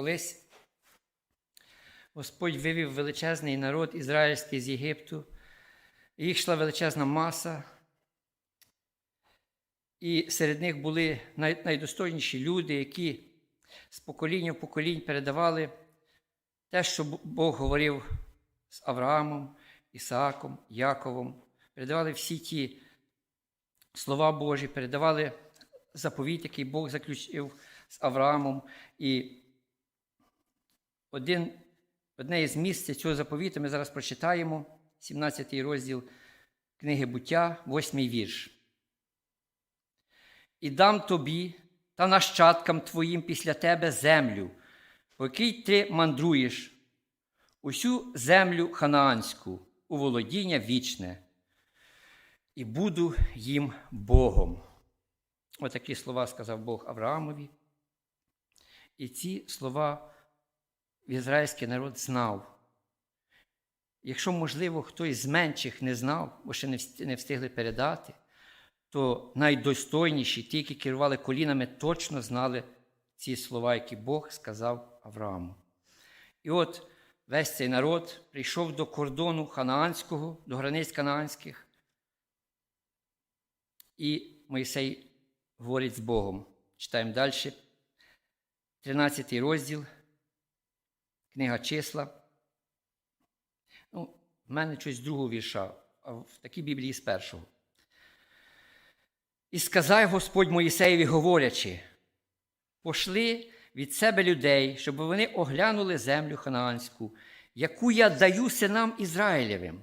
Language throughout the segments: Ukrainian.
Колись Господь вивів величезний народ ізраїльський з Єгипту, їх йшла величезна маса, і серед них були найдостойніші люди, які з покоління в поколінь передавали те, що Бог говорив з Авраамом, Ісааком, Яковом, передавали всі ті слова Божі, передавали заповіт, який Бог заключив з Авраамом. І один, одне із місць цього заповіту ми зараз прочитаємо, 17 розділ книги буття, 8 вірш. І дам тобі та нащадкам твоїм після тебе землю, по якій ти мандруєш, усю землю ханаанську, у володіння вічне, і буду їм Богом. Отакі слова сказав Бог Авраамові. І ці слова ізраїльський народ знав. Якщо, можливо, хтось з менших не знав, бо ще не встигли передати, то найдостойніші, ті, які керували колінами, точно знали ці слова, які Бог сказав Аврааму. І от весь цей народ прийшов до кордону ханаанського, до границь канаанських, і Моїсей говорить з Богом. Читаємо далі. 13 розділ, книга числа. Ну, в мене щось з другого вірша, а в такій Біблії з першого. І сказав Господь Моїсеєві, говорячи: пошли від себе людей, щоб вони оглянули землю ханаанську, яку я даю синам Ізраїлевим.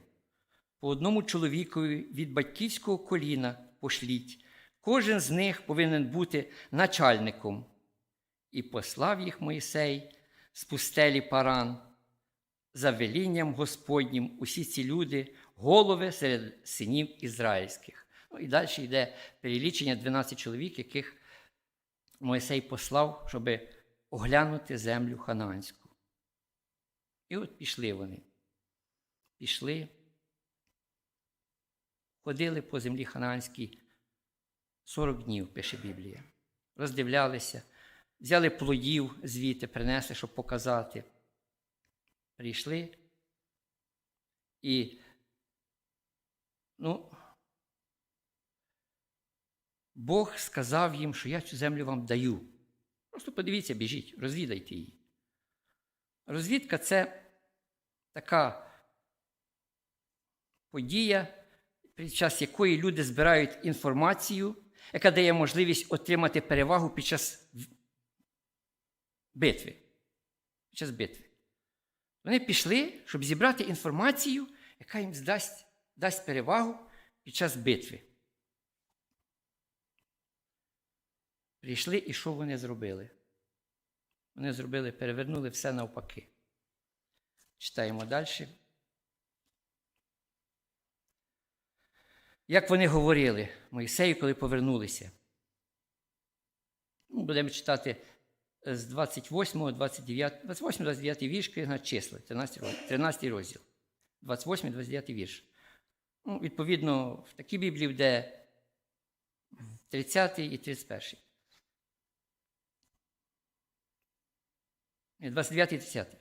По одному чоловікові від батьківського коліна пошліть. Кожен з них повинен бути начальником. І послав їх Моїсей з пустелі Паран. За велінням Господнім усі ці люди голови серед синів ізраїльських. Ну, і далі йде перелічення 12 чоловік, яких Моїсей послав, щоб оглянути землю ханаанську. І от пішли вони. Пішли, ходили по землі ханаанській 40 днів, пише Біблія. Роздивлялися, взяли плодів звідти, принесли, щоб показати. Прийшли і, ну, Бог сказав їм, що я цю землю вам даю. Просто подивіться, біжіть, розвідайте її. Розвідка це така подія, під час якої люди збирають інформацію, яка дає можливість отримати перевагу під час битви. Під час битви. Вони пішли, щоб зібрати інформацію, яка їм здасть, дасть перевагу під час битви. Прийшли і що вони зробили? Вони зробили, перевернули все навпаки. Читаємо далі. Як вони говорили Моїсею, коли повернулися? Ну, Будемо читати з 28, 29, 28, 29 вірш, книга числа, 13, 13 розділ. 28, 29 вірш. Ну, відповідно, в такій Біблії, де 30 і 31. 29 і 30.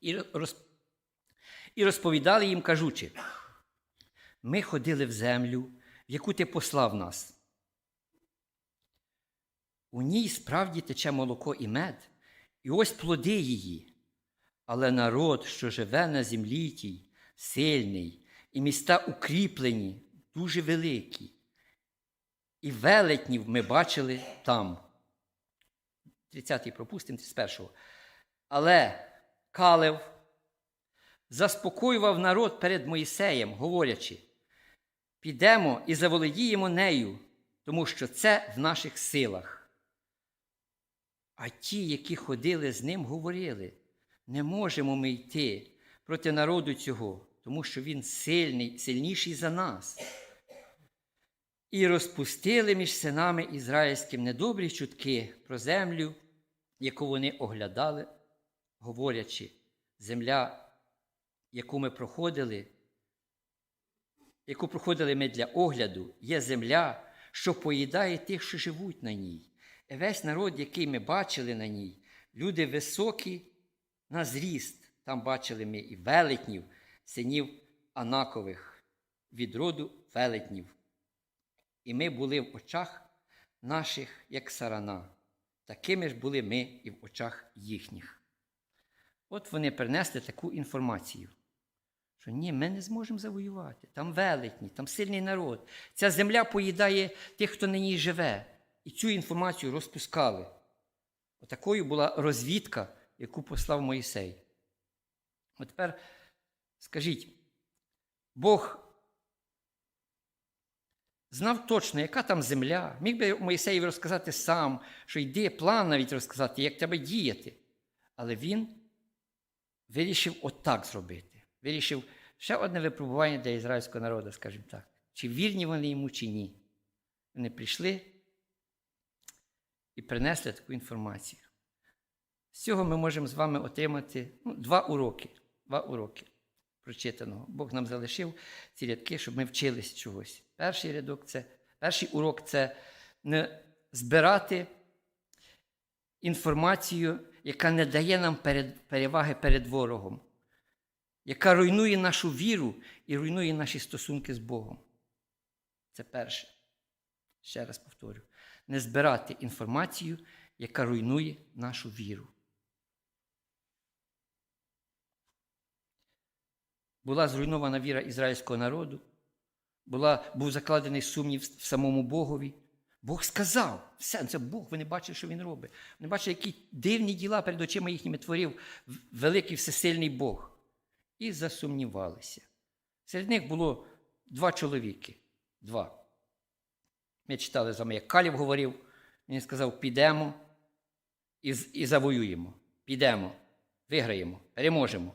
І, роз... і розповідали їм, кажучи, ми ходили в землю, в яку ти послав нас. У ній справді тече молоко і мед, і ось плоди її. Але народ, що живе на землі тій, сильний, і міста укріплені, дуже великі. І велетнів ми бачили там. 30-й пропустимо 31-го. Але Калев заспокоював народ перед Моїсеєм, говорячи: підемо і заволодіємо нею, тому що це в наших силах. А ті, які ходили з ним, говорили: не можемо ми йти проти народу цього, тому що він сильний, сильніший за нас. І розпустили між синами ізраїльським недобрі чутки про землю, яку вони оглядали, говорячи, земля, яку ми проходили, яку проходили ми для огляду, є земля, що поїдає тих, що живуть на ній. І весь народ, який ми бачили на ній, люди високі на зріст. Там бачили ми і велетнів, синів Анакових, від роду велетнів. І ми були в очах наших, як сарана. Такими ж були ми і в очах їхніх. От вони принесли таку інформацію, що ні, ми не зможемо завоювати. Там велетні, там сильний народ. Ця земля поїдає тих, хто на ній живе. І цю інформацію розпускали. Отакою була розвідка, яку послав Моїсей. От тепер скажіть, Бог знав точно, яка там земля. Міг би Моїсеєві розказати сам, що йде план навіть розказати, як треба діяти. Але він вирішив отак зробити. Вирішив ще одне випробування для ізраїльського народу, скажімо так. Чи вірні вони йому, чи ні. Вони прийшли і принесли таку інформацію. З цього ми можемо з вами отримати ну, два уроки. Два уроки прочитаного. Бог нам залишив ці рядки, щоб ми вчились чогось. Перший рядок це, перший урок це не збирати інформацію, яка не дає нам переваги перед ворогом, яка руйнує нашу віру і руйнує наші стосунки з Богом. Це перше. Ще раз повторю: не збирати інформацію, яка руйнує нашу віру. Була зруйнована віра ізраїльського народу, була, був закладений сумнів в самому Богові. Бог сказав, все, це Бог, не бачили, що Він робить. Вони бачили, які дивні діла перед очима їхніми творив великий всесильний Бог. І засумнівалися. Серед них було два чоловіки. Два. Ми читали з вами, як Калів говорив, він сказав: підемо і, і завоюємо. Підемо, виграємо, переможемо.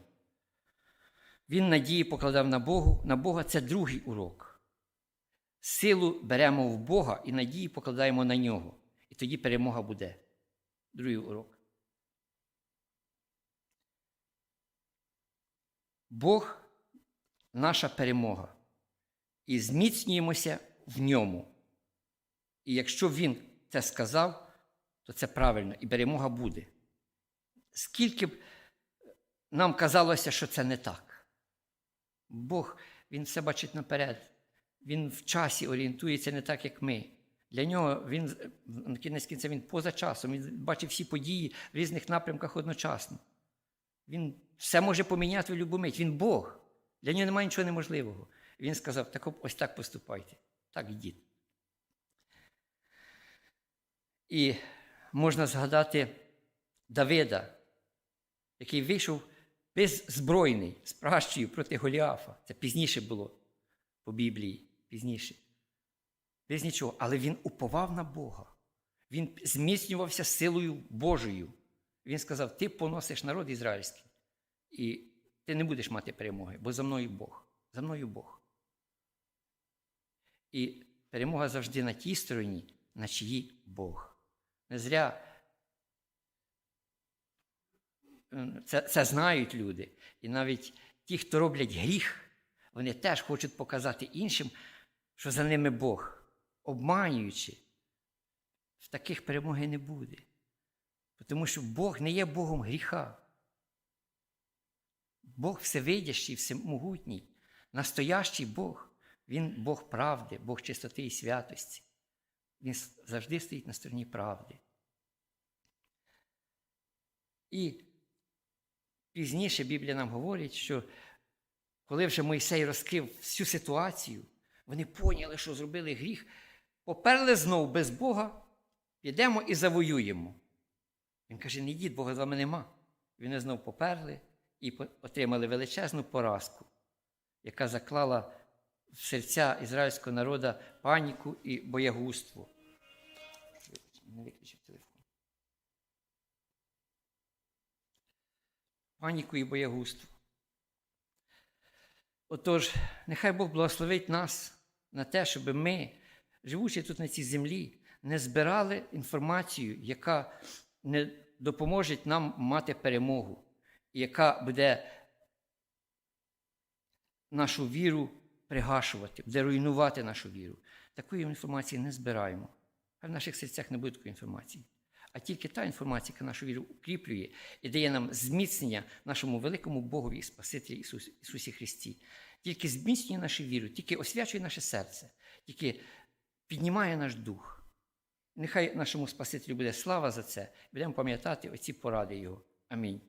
Він надії покладав на Богу, на Бога це другий урок. Силу беремо в Бога і надії покладаємо на нього. І тоді перемога буде. Другий урок. Бог наша перемога. І зміцнюємося в ньому. І якщо Він це сказав, то це правильно, і перемога буде. Скільки б нам казалося, що це не так. Бог Він все бачить наперед. Він в часі орієнтується не так, як ми. Для нього він на кінець кінця він поза часом, він бачить всі події в різних напрямках одночасно. Він все може поміняти в будь-яку мить. Він Бог. Для нього немає нічого неможливого. Він сказав: так ось так поступайте, так йдіть. І можна згадати Давида, який вийшов беззбройний з пращею проти Голіафа. Це пізніше було по Біблії, пізніше. Без нічого. Але він уповав на Бога. Він зміцнювався силою Божою. Він сказав: Ти поносиш народ ізраїльський, і ти не будеш мати перемоги, бо за мною Бог. За мною Бог. І перемога завжди на тій стороні, на чиї Бог. Не зря це, це знають люди. І навіть ті, хто роблять гріх, вони теж хочуть показати іншим, що за ними Бог, обманюючи. В таких перемоги не буде. Тому що Бог не є Богом гріха. Бог всевидящий, всемогутній, настоящий Бог. Він Бог правди, Бог чистоти і святості. Він завжди стоїть на стороні правди. І пізніше Біблія нам говорить, що коли вже Мойсей розкрив всю ситуацію, вони поняли, що зробили гріх, поперли знов без Бога, підемо і завоюємо. Він каже: не йдіть, Бога з вами нема. Вони знов поперли і отримали величезну поразку, яка заклала в серця ізраїльського народу паніку і боягузтво. Не виключив телефон. Паніку і боягузтво. Отож, нехай Бог благословить нас на те, щоб ми, живучи тут на цій землі, не збирали інформацію, яка не допоможе нам мати перемогу, яка буде нашу віру пригашувати, буде руйнувати нашу віру. Такої інформації не збираємо. А в наших серцях не буде такої інформації. А тільки та інформація, яка нашу віру укріплює і дає нам зміцнення нашому великому Богові і Спасителі Ісус, Ісусі Христі. Тільки зміцнює нашу віру, тільки освячує наше серце, тільки піднімає наш дух. Нехай нашому Спасителю буде слава за це. Будемо пам'ятати оці поради Його. Амінь.